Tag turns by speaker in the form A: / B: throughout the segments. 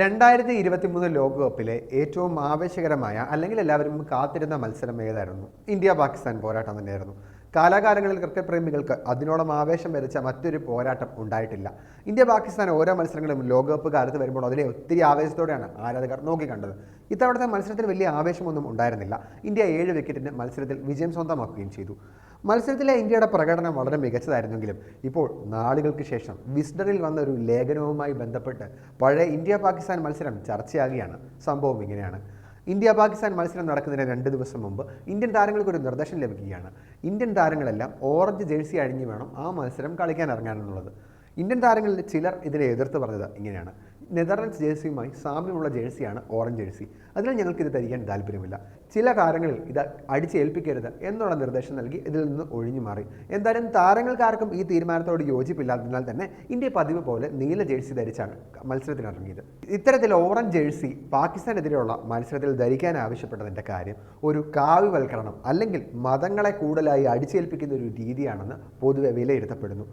A: രണ്ടായിരത്തി ഇരുപത്തി മൂന്ന് ലോകകപ്പിലെ ഏറ്റവും ആവേശകരമായ അല്ലെങ്കിൽ എല്ലാവരും കാത്തിരുന്ന മത്സരം ഏതായിരുന്നു? ഇന്ത്യ പാകിസ്ഥാൻ പോരാട്ടം തന്നെയായിരുന്നു. കാലാകാലങ്ങളിൽ ക്രിക്കറ്റ് പ്രേമികൾക്ക് അതിനോളം ആവേശം വരച്ച മറ്റൊരു പോരാട്ടം ഉണ്ടായിട്ടില്ല. ഇന്ത്യ പാകിസ്ഥാൻ ഓരോ മത്സരങ്ങളും ലോകകപ്പ് കാലത്ത് വരുമ്പോൾ അതിലെ ഒത്തിരി ആവേശത്തോടെയാണ് ആരാധകർ നോക്കിക്കണ്ടത്. ഇത്തവണത്തെ മത്സരത്തിൽ വലിയ ആവേശമൊന്നും ഉണ്ടായിരുന്നില്ല. ഇന്ത്യ ഏഴ് വിക്കറ്റിന് മത്സരത്തിൽ വിജയം സ്വന്തമാക്കുകയും ചെയ്തു. മത്സരത്തിലെ ഇന്ത്യയുടെ പ്രകടനം വളരെ മികച്ചതായിരുന്നെങ്കിലും ഇപ്പോൾ നാളുകൾക്ക് ശേഷം വിസ്ഡറിൽ വന്ന ഒരു ലേഖനവുമായി ബന്ധപ്പെട്ട് പഴയ ഇന്ത്യ പാകിസ്ഥാൻ മത്സരം ചർച്ചയാകുകയാണ്. സംഭവം ഇങ്ങനെയാണ്. ഇന്ത്യ പാകിസ്ഥാൻ മത്സരം നടക്കുന്നതിന് രണ്ട് ദിവസം മുമ്പ് ഇന്ത്യൻ താരങ്ങൾക്ക് ഒരു നിർദ്ദേശം ലഭിക്കുകയാണ്. ഇന്ത്യൻ താരങ്ങളെല്ലാം ഓറഞ്ച് ജേഴ്സി അഴിഞ്ഞു വേണം ആ മത്സരം കളിക്കാൻ ഇറങ്ങാനെന്നുള്ളത് ഇന്ത്യൻ താരങ്ങളിൽ ചിലർ ഇതിനെ എതിർത്ത് പറഞ്ഞത് ഇങ്ങനെയാണ്. നെതർലൻഡ്സ് ജേഴ്സിയുമായി സാമ്യമുള്ള ജേഴ്സിയാണ് ഓറഞ്ച് ജേഴ്സി. അതിനാൽ ഞങ്ങൾക്ക് ഇത് ധരിക്കാൻ താല്പര്യമില്ല ചില കാര്യങ്ങളിൽ ഇത് അടിച്ചേൽപ്പിക്കരുത് എന്നുള്ള നിർദ്ദേശം നൽകി ഇതിൽ നിന്ന് ഒഴിഞ്ഞു മാറി. എന്തായാലും താരങ്ങൾക്കാർക്കും ഈ തീരുമാനത്തോട് യോജിപ്പില്ലാത്തതിനാൽ തന്നെ ഇന്ത്യ പതിവ് പോലെ നീല ജേഴ്സി ധരിച്ചാണ് മത്സരത്തിനിറങ്ങിയത്. ഇത്തരത്തിൽ ഓറഞ്ച് ജേഴ്സി പാകിസ്ഥാനെതിരെയുള്ള മത്സരത്തിൽ ധരിക്കാൻ ആവശ്യപ്പെട്ടതിന്റെ കാര്യം ഒരു കാവ്യവൽക്കരണം അല്ലെങ്കിൽ മതങ്ങളെ കൂടുതലായി അടിച്ചേൽപ്പിക്കുന്ന ഒരു രീതിയാണെന്ന് പൊതുവെ വിലയിരുത്തപ്പെടുന്നു.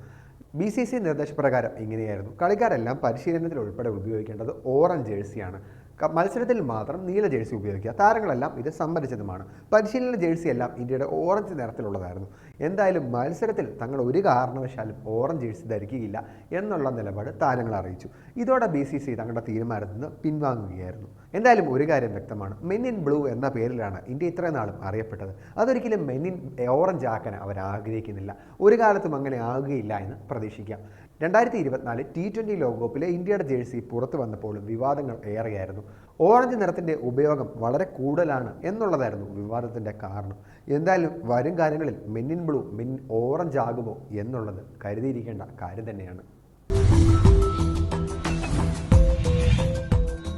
A: ബി സി സി നിർദ്ദേശപ്രകാരം ഇങ്ങനെയായിരുന്നു. കളിക്കാരെല്ലാം പരിശീലനത്തിൽ ഉൾപ്പെടെ ഉപയോഗിക്കേണ്ടത് ഓറഞ്ച് ജേഴ്സിയാണ് മത്സരത്തിൽ മാത്രം നീല ജേഴ്സി ഉപയോഗിക്കുക. താരങ്ങളെല്ലാം ഇത് സമ്മതിച്ചതുമാണ്. പരിശീലന ജേഴ്സി എല്ലാം ഇന്ത്യയുടെ ഓറഞ്ച് നിറത്തിലുള്ളതായിരുന്നു. എന്തായാലും മത്സരത്തിൽ തങ്ങൾ ഒരു കാരണവശാലും ഓറഞ്ച് ജേഴ്സി ധരിക്കുകയില്ല എന്നുള്ള നിലപാട് താരങ്ങൾ അറിയിച്ചു. ഇതോടെ ബി സി സി തങ്ങളുടെ തീരുമാനത്തിൽ നിന്ന് പിൻവാങ്ങുകയായിരുന്നു. എന്തായാലും ഒരു കാര്യം വ്യക്തമാണ്. മെൻ ഇൻ ബ്ലൂ എന്ന പേരിലാണ് ഇന്ത്യ ഇത്രയും നാളും അറിയപ്പെട്ടത്. അതൊരിക്കലും മെൻ ഇൻ ഓറഞ്ച് ആക്കാൻ അവർ ആഗ്രഹിക്കുന്നില്ല. ഒരു കാലത്തും അങ്ങനെ ആകുകയില്ല എന്ന് പ്രതീക്ഷിക്കാം. രണ്ടായിരത്തി ഇരുപത്തിനാല് ടി ട്വന്റി ലോകകപ്പിലെ ഇന്ത്യയുടെ ജേഴ്സി പുറത്തു വന്നപ്പോൾ വിവാദങ്ങൾ ഏറെയായിരുന്നു. ഓറഞ്ച് നിറത്തിന്റെ ഉപയോഗം വളരെ കൂടുതലാണ് എന്നുള്ളതായിരുന്നു വിവാദത്തിന്റെ കാരണം. എന്തായാലും വരും കാലങ്ങളിൽ മെന്നിൻ ബ്ലൂ മിൻ ഓറഞ്ച് ആകുമോ എന്നുള്ളത് കരുതിയിരിക്കേണ്ട കാര്യം തന്നെയാണ്.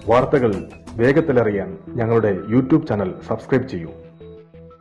B: വാർത്തകൾ വേഗത്തിലറിയാൻ ഞങ്ങളുടെ യൂട്യൂബ് ചാനൽ സബ്സ്ക്രൈബ് ചെയ്യൂ.